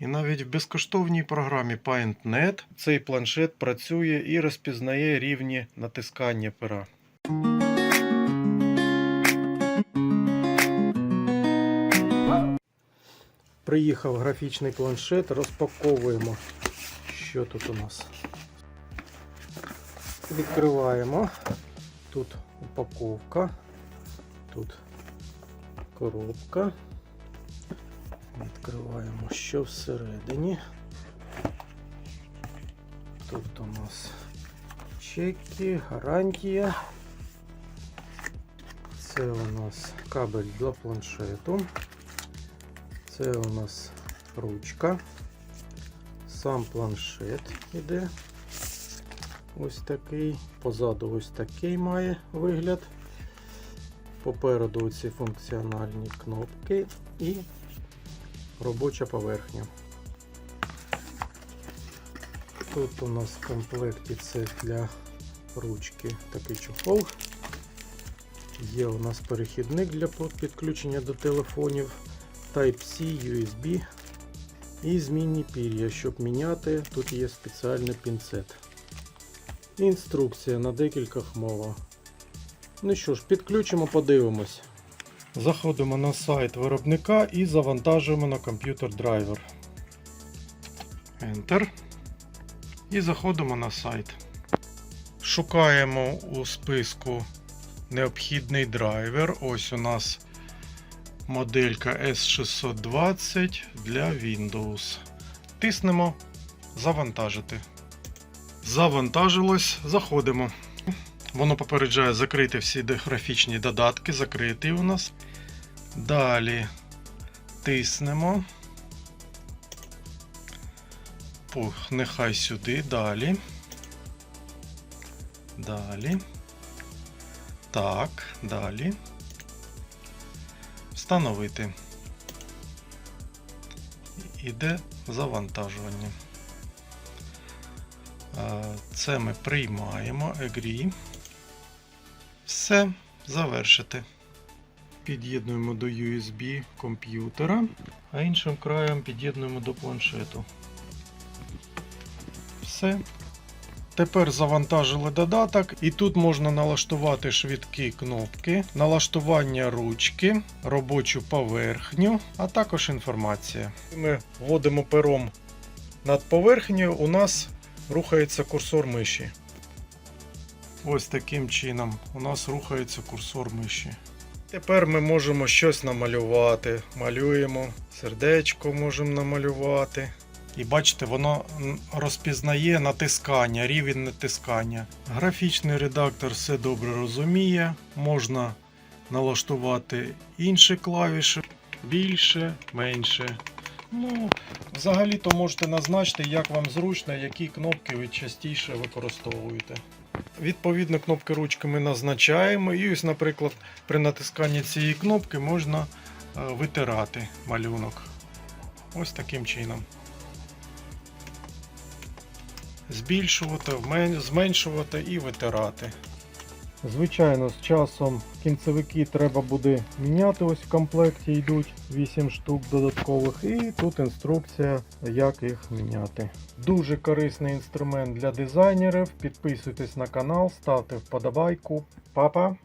І навіть в безкоштовній програмі PaintNet цей планшет працює і розпізнає рівні натискання пера. Приїхав графічний планшет, розпаковуємо, що тут у нас. Відкриваємо. Тут упаковка, тут коробка. Відкриваємо, що всередині. Тут у нас чеки, гарантія. Це у нас кабель для планшету. Це у нас ручка. Сам планшет іде. Ось такий. Позаду ось такий має вигляд. Попереду ці функціональні кнопки і робоча поверхня. Тут у нас в комплекті це для ручки такий чохол. Є у нас перехідник для підключення до телефонів Type-C, USB і змінні пір'я. Щоб міняти, тут є спеціальний пінцет. Інструкція на декількох мовах. Ну що ж, підключимо, подивимось. Заходимо на сайт виробника і завантажуємо на комп'ютер драйвер. Enter. І заходимо на сайт. Шукаємо у списку необхідний драйвер. Ось у нас моделька S620 для Windows. Тиснемо Завантажити. Завантажилось, заходимо. Воно попереджає закрити всі графічні додатки, закритий у нас. Далі тиснемо. Пух, нехай сюди, далі. Далі. Так, далі. Встановити. Іде завантажування. Е, Це ми приймаємо. Agree. Все, завершити. Під'єднуємо до USB комп'ютера, а іншим краєм під'єднуємо до планшету. Все. Тепер завантажили додаток, і тут можна налаштувати швидкі кнопки, налаштування ручки, робочу поверхню, а також інформація. Ми вводимо пером над поверхнею, у нас рухається курсор миші. Ось таким чином у нас рухається курсор миші. Тепер ми можемо щось намалювати. Малюємо, сердечко можемо намалювати. І бачите, воно розпізнає натискання, рівень натискання. Графічний редактор все добре розуміє. Можна налаштувати інші клавіші більше, менше. Ну, взагалі-то можете назначити, як вам зручно, які кнопки ви частіше використовуєте. Відповідно, кнопки ручки ми назначаємо. І ось, наприклад, при натисканні цієї кнопки можна е, витирати малюнок. Ось таким чином. Збільшувати, зменшувати і витирати. Звичайно, з часом кінцевики треба буде міняти. Ось в комплекті йдуть 8 штук додаткових, і тут інструкція, як їх міняти. Дуже корисний інструмент для дизайнерів. Підписуйтесь на канал, ставте вподобайку. Папа!